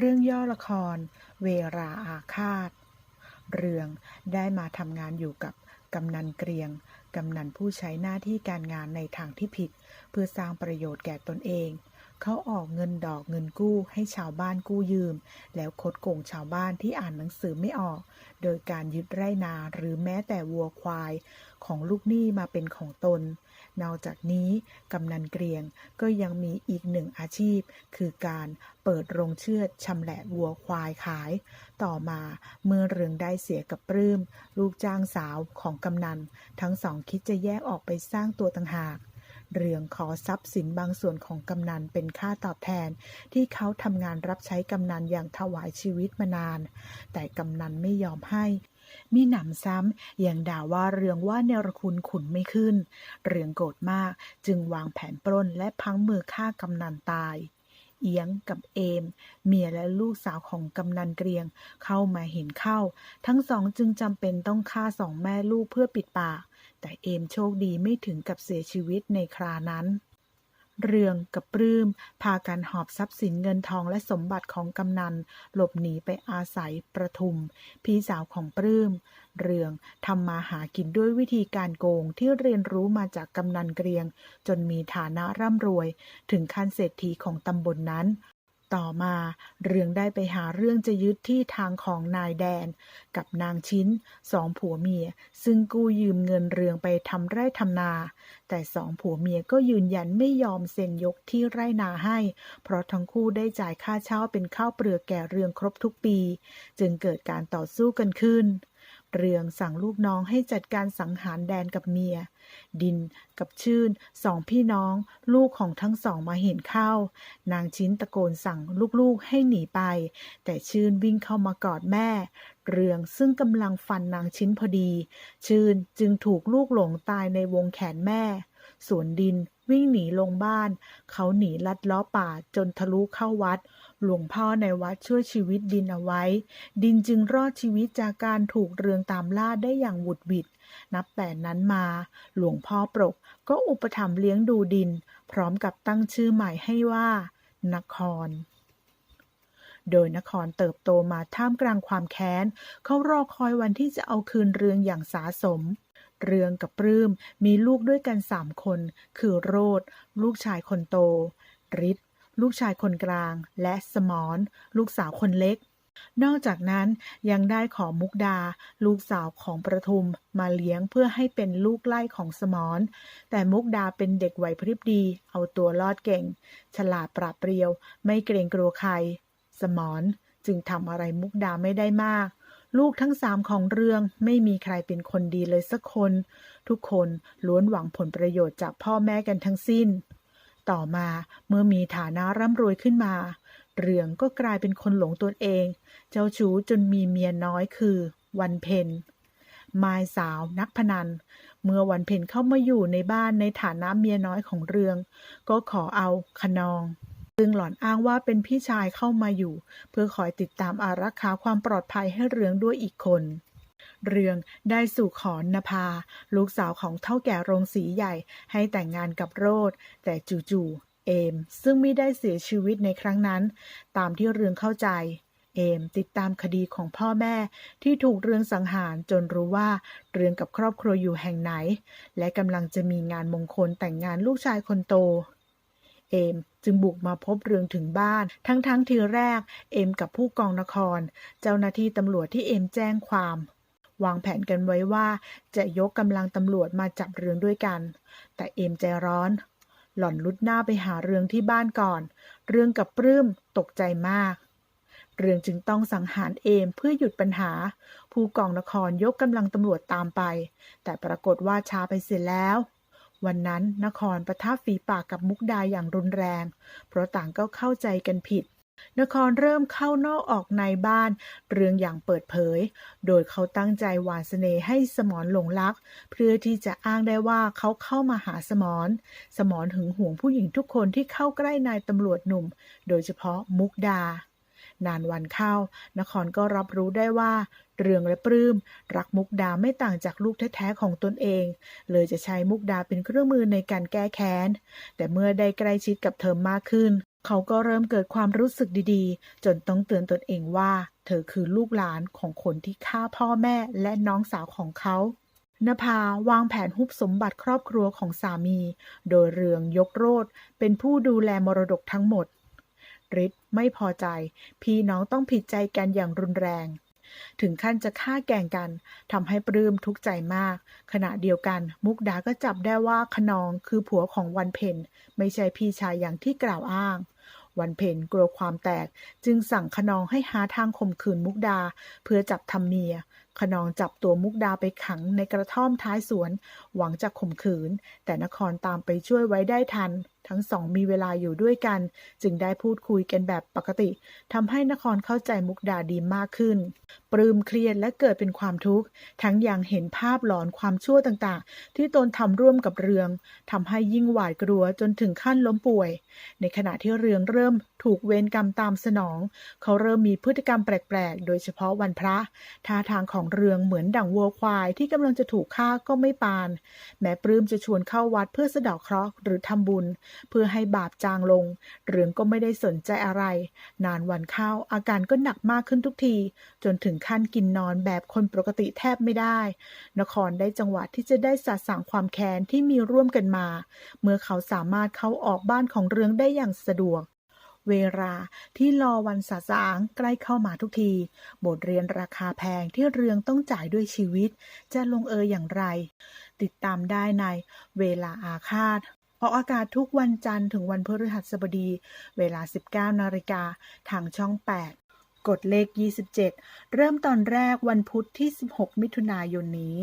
เรื่องย่อละคร เวราอาฆาต เรืองได้มาทำงานอยู่กับกำนันเกรียง กำนันผู้ใช้หน้าที่การงานในทางที่ผิด เพื่อสร้างประโยชน์แก่ตนเอง เขาออกเงินดอกเงินกู้ให้ชาวบ้านกู้ยืม แล้วคดโกงชาวบ้านที่อ่านหนังสือไม่ออก โดยการยึดไร่นาหรือแม้แต่วัวควายของลูกหนี้มาเป็นของตน นอกจากนี้กำนันเกรียงก็ยังมีอีกหนึ่งอาชีพ คือการเปิดโรงเชือดชำแหละวัวควายขาย ต่อมาเมื่อเรืองได้เสียกับปลื้ม ลูกจ้างสาวของกำนัน ทั้งสองคิดจะแยกออกไปสร้างตัวต่างหากเรืองขอทรัพย์สินบางส่วนของกำนันเป็นค่าตอบแทน ที่เขาทำงานรับใช้กำนันอย่างถวายชีวิตมานาน แต่กำนันไม่ยอมให้ มีหนำซ้ำยังด่าว่าเรืองว่าเนรคุณขุนไม่ขึ้น เรืองโกรธมากจึงวางแผนปล้นและพังมือฆ่ากำนันตาย เอียงกับเอม เมียและลูกสาวของกำนันเกรียงเข้ามาเห็นเข้า ทั้งสองจึงจำเป็นต้องฆ่าสองแม่ลูกเพื่อปิดปาก แต่เอมโชคดีไม่ถึงกับเสียชีวิตในครานั้น เรืองกับปลื้ม พากันหอบทรัพย์สินเงินทองและสมบัติของกำนัน หลบหนีไปอาศัยประทุม พี่สาวของปลื้ม เรืองทำมาหากินด้วยวิธีการโกงที่เรียนรู้มาจากกำนันเกรียง จนมีฐานะร่ำรวย ถึงขั้นเศรษฐีของตำบลนนั้น ต่อมา เรืองได้ไปหาเรื่องจะยึดที่ทางของนายแดน กับนางชิ้นสองผัวเมีย ซึ่งกู้ยืมเงินเรืองไปทำไร่ทำนา แต่สองผัวเมียก็ยืนยันไม่ยอมเซ็นยกที่ไร่นาให้ เพราะทั้งคู่ได้จ่ายค่าเช่าเป็นข้าวเปลือกแก่เรืองครบทุกปี จึงเกิดการต่อสู้กันขึ้น เรืองสั่งลูกน้องให้จัดการสังหารแดนกับเมีย ดินกับชื่นสองพี่น้อง ลูกของทั้งสองมาเห็นเข้า นางชิ้นตะโกนสั่งลูกๆให้หนีไป แต่ชื่นวิ่งเข้ามากอดแม่ เรืองซึ่งกำลังฟันนางชิ้นพอดี ชื่นจึงถูกลูกหลงตายในวงแขนแม่ส่วนดิน วิ่งหนีลงบ้าน เขาหนีลัดล้อป่าจนทะลุเข้าวัด หลวงพ่อในวัดช่วยชีวิตดินเอาไว้ ดินจึงรอดชีวิตจากการถูกเรืองตามล่าได้อย่างหวุดหวิด นับแต่นั้นมา หลวงพ่อปรกก็อุปถัมภ์เลี้ยงดูดิน พร้อมกับตั้งชื่อใหม่ให้ว่า นครโดยนครเติบโตมาท่ามกลางความแค้น เขารอคอยวันที่จะเอาคืนเรืองอย่างสาสม เรืองกับปลื้มมีลูกด้วยกันสามคน คือโรดลูกชายคนโตฤทธิ์ลูกชายคนกลาง และสมรลูกสาวคนเล็ก นอกจากนั้นยังได้ขอมุกดา ลูกสาวของประทุมมาเลี้ยงเพื่อให้เป็นลูกไล่ของสมรแต่มุกดาเป็นเด็กไหวพริบดี เอาตัวรอดเก่ง ฉลาดปราดเปรียว ไม่เกรงกลัวใคร สมรจึงทำอะไรมุกดาไม่ได้มาก ลูกทั้งสามของเรื่องไม่มีใครเป็นคนดีเลยสักคน ทุกคนล้วนหวังผลประโยชน์จากพ่อแม่กันทั้งสิ้น ต่อมาเมื่อมีฐานะร่ำรวยขึ้นมา เรืองก็กลายเป็นคนหลงตนเอง เจ้าชู้จนมีเมียน้อยคือ วันเพ็ญมายสาวนักพนัน เมื่อวันเพ็ญเข้ามาอยู่ในบ้านในฐานะเมียน้อยของเรือง ก็ขอเอาขนอง ซึ่งหล่อนอ้างว่าเป็นพี่ชายเข้ามาอยู่ เพื่อคอยติดตามอารักขาความปลอดภัยให้เรืองด้วยอีกคนเรืองได้สู่ขอนนภา ลูกสาวของเท่าแก่โรงสีใหญ่ให้แต่งงานกับโรดแต่จู่ๆเอม ซึ่งไม่ได้เสียชีวิตในครั้งนั้น ตามที่เรืองเข้าใจ เอมติดตามคดีของพ่อแม่ที่ถูกเรืองสังหารจนรู้ว่าเรืองกับครอบครัวอยู่แห่งไหน และกำลังจะมีงานมงคลแต่งงานลูกชายคนโต เอม จึงบุกมาพบเรืองถึงบ้าน ทั้งๆททีแรก เอมกับผู้กองนคร เจ้าหน้าที่ตำรวจที่เอมแจ้งความ วางแผนกันไว้ว่าจะยกกำลังตำรวจมาจับเรืองด้วยกัน แต่เอมใจร้อน หล่อนลุดหน้าไปหาเรืองที่บ้านก่อน เรืองกับปลื้มตกใจมาก เรืองจึงต้องสังหารเอมเพื่อหยุดปัญหา ผู้กองนครยกกำลังตำรวจตามไป แต่ปรากฏว่าช้าไปเสียแล้ว วันนั้นนครประทับฝีปากกับมุกดาอย่างรุนแรง เพราะต่างก็เข้าใจกันผิด นครเริ่มเข้านอกออกในบ้าน เรื่องอย่างเปิดเผย โดยเขาตั้งใจหวานเสน่ห์ให้สมรหลงรัก เพื่อที่จะอ้างได้ว่าเขาเข้ามาหาสมรสมรหึงหวงผู้หญิงทุกคนที่เข้าใกล้นายตำรวจหนุ่ม โดยเฉพาะมุกดานานวันเข้า นครก็รับรู้ได้ว่า เรืองและปลื้มรักมุกดาไม่ต่างจากลูกแท้ๆของตนเอง เลยจะใช้มุกดาเป็นเครื่องมือในการแก้แค้น แต่เมื่อได้ใกล้ชิดกับเธอมากขึ้น เขาก็เริ่มเกิดความรู้สึกดีๆ จนต้องเตือนตนเองว่า เธอคือลูกหลานของคนที่ฆ่าพ่อแม่และน้องสาวของเขานภาวางแผนฮุบสมบัติครอบครัวของสามี โดยเรืองยกโรธเป็นผู้ดูแลมรดกทั้งหมดฤทธิ์ไม่พอใจ พี่น้องต้องผิดใจกันอย่างรุนแรง ถึงขั้นจะฆ่าแกงกันทำให้ปลื้มทุกข์ใจมาก ขณะเดียวกัน มุกดาก็จับได้ว่าขนองคือผัวของวันเพ็ญไม่ใช่พี่ชายอย่างที่กล่าวอ้าง วันเพ็ญกลัวความแตก จึงสั่งขนองให้หาทางข่มขืนมุกดา เพื่อจับทำเมียขนองจับตัวมุกดาไปขังในกระท่อมท้ายสวน หวังจะข่มขืน แต่นครตามไปช่วยไว้ได้ทัน ทั้งสองมีเวลาอยู่ด้วยกัน จึงได้พูดคุยกันแบบปกติทำให้นครเข้าใจมุกดาดีมากขึ้น ปลื้มเครียดและเกิดเป็นความทุกข์ ทั้งยังเห็นภาพหลอนความชั่วต่างๆ ที่ตนทำร่วมกับเรืองทำให้ยิ่งหวาดกลัวจนถึงขั้นล้มป่วย ในขณะที่เรืองเริ่มถูกเวรกรรมตามสนอง เขาเริ่มมีพฤติกรรมแปลกๆ โดยเฉพาะวันพระ ท่าทางของเรืองเหมือนดั่งวัวควายที่กำลังจะถูกฆ่าก็ไม่ปาน แม้ปลื้มจะชวนเข้าวัดเพื่อสะเดาะเคราะห์หรือทำบุญเพื่อให้บาปจางลง เรืองก็ไม่ได้สนใจอะไร นานวันเข้าอาการก็หนักมากขึ้นทุกที จนถึงขั้นกินนอนแบบคนปกติแทบไม่ได้ นครได้จังหวะที่จะได้สาสางความแค้นที่มีร่วมกันมา เมื่อเขาสามารถเข้าออกบ้านของเรืองได้อย่างสะดวกเวลาที่รอวันสาสางใกล้เข้ามาทุกที บทเรียนราคาแพงที่เรืองต้องจ่ายด้วยชีวิต จะลงเอยอย่างไร ติดตามได้ในเวลาอาฆาต ออกอากาศทุกวันจันทร์ถึงวันพฤหัสบดี เวลา 19 นาฬิกาทางช่อง 8 กดเลข 27 เริ่มตอนแรกวันพุธที่ 16 มิถุนายนนี้